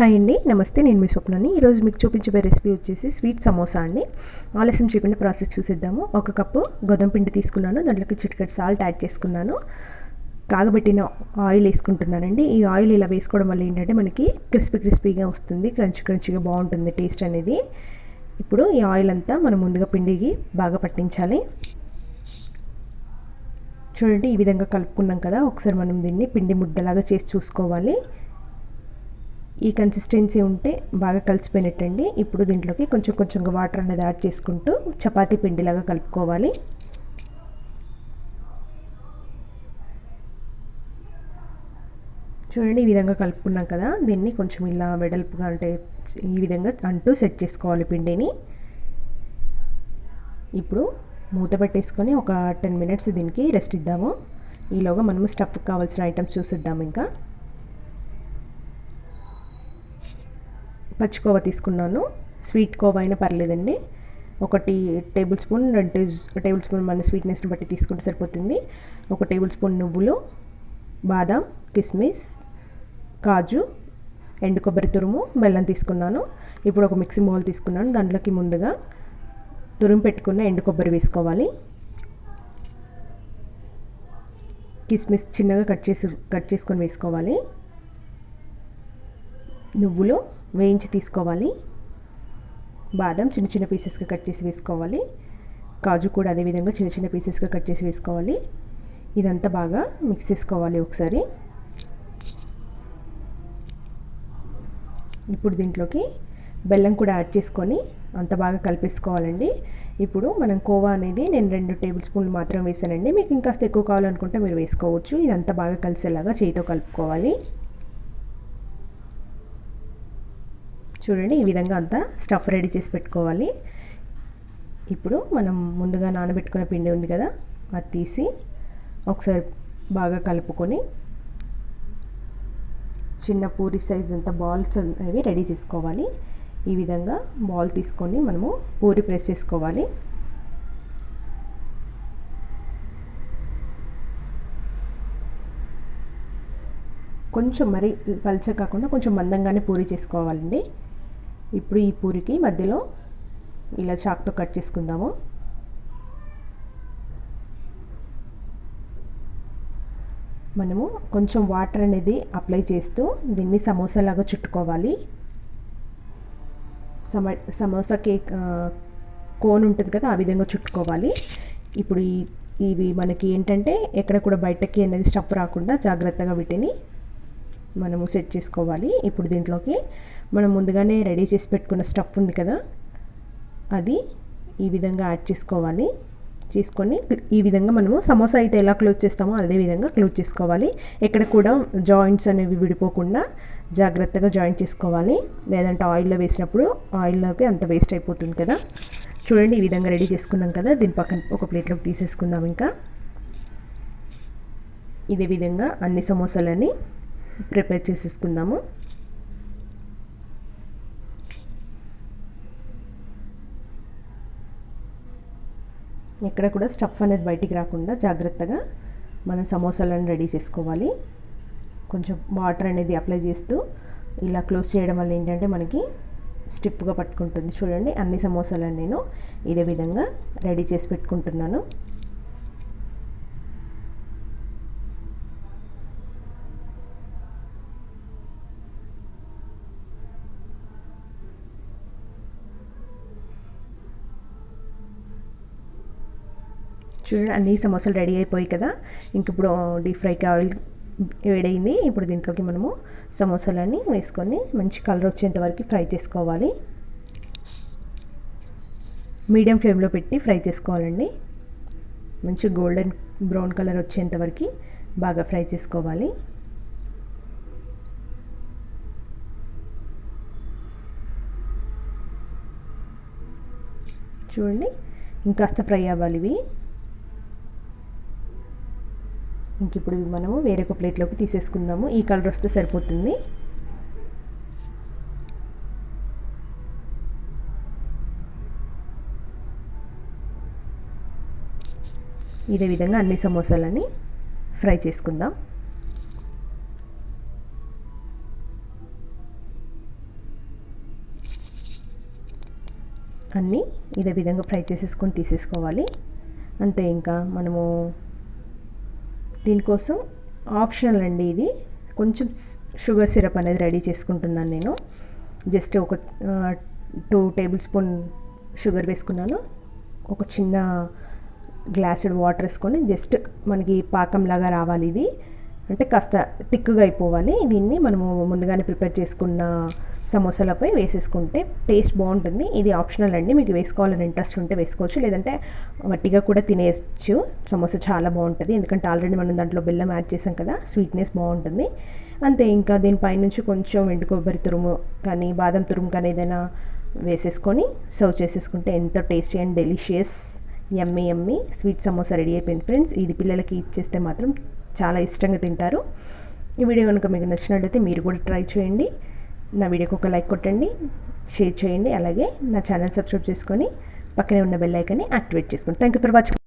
Hi అండి నమస్తే నేను మీ స్వప్నాన్ని ఈరోజు మీకు చూపించబోయే రెసిపీ వచ్చేసి స్వీట్ సమోసా అండి. ఆలస్యం చేయకుండా ప్రాసెస్ చూసేద్దాము. ఒక కప్పు గోధుమ పిండి తీసుకున్నాను. దాంట్లోకి చిటికెట్ సాల్ట్ యాడ్ చేసుకున్నాను. కాగబెట్టిన ఆయిల్ వేసుకుంటున్నానండి. ఈ ఆయిల్ ఇలా వేసుకోవడం వల్ల ఏంటంటే మనకి క్రిస్పీ క్రిస్పీగా వస్తుంది. క్రంచ్ క్రంచిగా బాగుంటుంది టేస్ట్ అనేది. ఇప్పుడు ఈ ఆయిల్ అంతా మనం ముందుగా పిండికి బాగా పట్టించాలి. చూడండి ఈ విధంగా కలుపుకున్నాం కదా. ఒకసారి మనం దీన్ని పిండి ముద్దలాగా చేసి చూసుకోవాలి. ఈ కన్సిస్టెన్సీ ఉంటే బాగా కలిసిపోయినట్టండి. ఇప్పుడు దీంట్లోకి కొంచెం కొంచెంగా వాటర్ అనేది యాడ్ చేసుకుంటూ చపాతీ పిండిలాగా కలుపుకోవాలి. చూడండి ఈ విధంగా కలుపుకున్నాం కదా. దీన్ని కొంచెం ఇలా వెడల్పుగా అంటే ఈ విధంగా అంటూ సెట్ చేసుకోవాలి పిండిని. ఇప్పుడు మూత పెట్టేసుకొని ఒక టెన్ మినిట్స్ దీనికి రెస్ట్ ఇద్దాము. ఈలోగా మనము స్టఫ్ కావాల్సిన ఐటమ్స్ చూసిద్దాము ఇంకా. పచ్చికోవ తీసుకున్నాను. స్వీట్ కోవ అయినా పర్లేదండి. ఒకటి టేబుల్ స్పూన్ రెండు టేబుల్ స్పూన్ మన స్వీట్నెస్ని బట్టి తీసుకుంటే సరిపోతుంది. ఒక టేబుల్ స్పూన్ నువ్వులు బాదం కిస్మిస్ కాజు ఎండు కొబ్బరి తురుము బెల్లం తీసుకున్నాను. ఇప్పుడు ఒక మిక్సీ బౌల్ తీసుకున్నాను. దాంట్లోకి ముందుగా తురుము పెట్టుకున్న ఎండు కొబ్బరి వేసుకోవాలి. కిస్మిస్ చిన్నగా కట్ చేసి కట్ చేసుకొని వేసుకోవాలి. నువ్వులు వేయించి తీసుకోవాలి. బాదం చిన్న చిన్న పీసెస్గా కట్ చేసి వేసుకోవాలి. కాజు కూడా అదేవిధంగా చిన్న చిన్న పీసెస్గా కట్ చేసి వేసుకోవాలి. ఇదంతా బాగా మిక్స్ చేసుకోవాలి ఒకసారి. ఇప్పుడు దీంట్లోకి బెల్లం కూడా యాడ్ చేసుకొని అంత బాగా కలిపేసుకోవాలండి. ఇప్పుడు మనం కోవా అనేది నేను రెండు టేబుల్ స్పూన్లు మాత్రం వేసానండి. మీకు ఇంకాస్త ఎక్కువ కావాలనుకుంటే మీరు వేసుకోవచ్చు. ఇదంతా బాగా కలిసేలాగా చేయితో కలుపుకోవాలి. చూడండి ఈ విధంగా అంతా స్టఫ్ రెడీ చేసి పెట్టుకోవాలి. ఇప్పుడు మనం ముందుగా నానబెట్టుకున్న పిండి ఉంది కదా అది తీసి ఒకసారి బాగా కలుపుకొని చిన్న పూరి సైజ్ అంత బాల్స్ అనేవి రెడీ చేసుకోవాలి. ఈ విధంగా బాల్ తీసుకొని మనము పూరి ప్రెస్ చేసుకోవాలి. కొంచెం మరి పల్చ కాకుండా కొంచెం మందంగానే పూరి చేసుకోవాలండి. ఇప్పుడు ఈ పూరికి మధ్యలో ఇలా చాక్తో కట్ చేసుకుందాము. మనము కొంచెం వాటర్ అనేది అప్లై చేస్తూ దీన్ని సమోసాలాగా చుట్టుకోవాలి. సమ సమోసా కేక్ కోన్ ఉంటుంది కదా ఆ విధంగా చుట్టుకోవాలి. ఇప్పుడు ఈ ఇవి మనకి ఏంటంటే ఎక్కడ కూడా బయటకి అనేది స్టఫ్ రాకుండా జాగ్రత్తగా వీటిని మనము సెట్ చేసుకోవాలి. ఇప్పుడు దీంట్లోకి మనం ముందుగానే రెడీ చేసి పెట్టుకున్న స్టఫ్ ఉంది కదా అది ఈ విధంగా యాడ్ చేసుకోవాలి. చేసుకొని ఈ విధంగా మనము సమోసా అయితే ఎలా క్లోజ్ చేస్తామో అదే విధంగా క్లోజ్ చేసుకోవాలి. ఎక్కడ కూడా జాయింట్స్ అనేవి విడిపోకుండా జాగ్రత్తగా జాయింట్ చేసుకోవాలి. లేదంటే ఆయిల్లో వేసినప్పుడు ఆయిల్లోకి అంత వేస్ట్ అయిపోతుంది కదా. చూడండి ఈ విధంగా రెడీ చేసుకున్నాం కదా దీని పక్కన ఒక ప్లేట్లోకి తీసేసుకుందాం ఇంకా. ఇదే విధంగా అన్ని సమోసాలని ప్రిపేర్ చేసేసుకుందాము. ఎక్కడ కూడా స్టఫ్ అనేది బయటికి రాకుండా జాగ్రత్తగా మనం సమోసాలను రెడీ చేసుకోవాలి. కొంచెం వాటర్ అనేది అప్లై చేస్తూ ఇలా క్లోజ్ చేయడం వల్ల ఏంటంటే మనకి స్టిప్గా పట్టుకుంటుంది. చూడండి అన్ని సమోసాలను నేను ఇదే విధంగా రెడీ చేసి పెట్టుకుంటున్నాను. చూడండి అన్ని సమోసాలు రెడీ అయిపోయి కదా. ఇంక ఇప్పుడు డీప్ ఫ్రైకి ఆయిల్ వేడైంది. ఇప్పుడు దీంట్లోకి మనము సమోసాలన్నీ వేసుకొని మంచి కలర్ వచ్చేంత వరకు ఫ్రై చేసుకోవాలి. మీడియం ఫ్లేమ్లో పెట్టి ఫ్రై చేసుకోవాలండి. మంచి గోల్డెన్ బ్రౌన్ కలర్ వచ్చేంత వరకు బాగా ఫ్రై చేసుకోవాలి. చూడండి ఇంకాస్త ఫ్రై అవ్వాలి ఇవి. ఇంక ఇప్పుడు ఇవి మనము వేరొక ప్లేట్లోకి తీసేసుకుందాము. ఈ కలర్ వస్తే సరిపోతుంది. ఇదే విధంగా అన్ని సమోసాలని ఫ్రై చేసుకుందాం. అన్నీ ఇదే విధంగా ఫ్రై చేసేసుకొని తీసేసుకోవాలి. అంతే ఇంకా మనము దీనికోసం ఆప్షనల్ అండి ఇది. కొంచెం షుగర్ సిరప్ అనేది రెడీ చేసుకుంటున్నాను నేను. జస్ట్ ఒక టూ టేబుల్ స్పూన్ షుగర్ వేసుకున్నాను. ఒక చిన్న గ్లాసుడ్ వాటర్ వేసుకొని జస్ట్ మనకి పాకంలాగా రావాలి ఇది. అంటే కాస్త టిక్కుగా అయిపోవాలి. దీన్ని మనము ముందుగానే ప్రిపేర్ చేసుకున్న సమోసాలపై వేసేసుకుంటే టేస్ట్ బాగుంటుంది. ఇది ఆప్షనల్ అండి. మీకు వేసుకోవాలని ఇంట్రెస్ట్ ఉంటే వేసుకోవచ్చు. లేదంటే వట్టిగా కూడా తినేయచ్చు. సమోసా చాలా బాగుంటుంది. ఎందుకంటే ఆల్రెడీ మనం దాంట్లో బెల్లం యాడ్ చేసాం కదా స్వీట్నెస్ బాగుంటుంది. అంతే ఇంకా దీనిపైనుంచి కొంచెం ఎండు కొబ్బరి తురుము కానీ బాదం తురుము కానీ ఏదైనా వేసేసుకొని సర్వ్ చేసేసుకుంటే ఎంత tasty and delicious Emmy yummy sweet samosa ready అయిపోయింది ఫ్రెండ్స్. ఇది పిల్లలకి ఇచ్చేస్తే మాత్రం చాలా ఇష్టంగా తింటారు. ఈ వీడియో కనుక మీకు నచ్చినట్లయితే మీరు కూడా ట్రై చేయండి. నా వీడియోకి ఒక లైక్ కొట్టండి షేర్ చేయండి అలాగే నా ఛానల్ సబ్స్క్రైబ్ చేసుకొని పక్కనే ఉన్న బెల్ ఐకాన్ని యాక్టివేట్ చేసుకోండి. Thank you for watching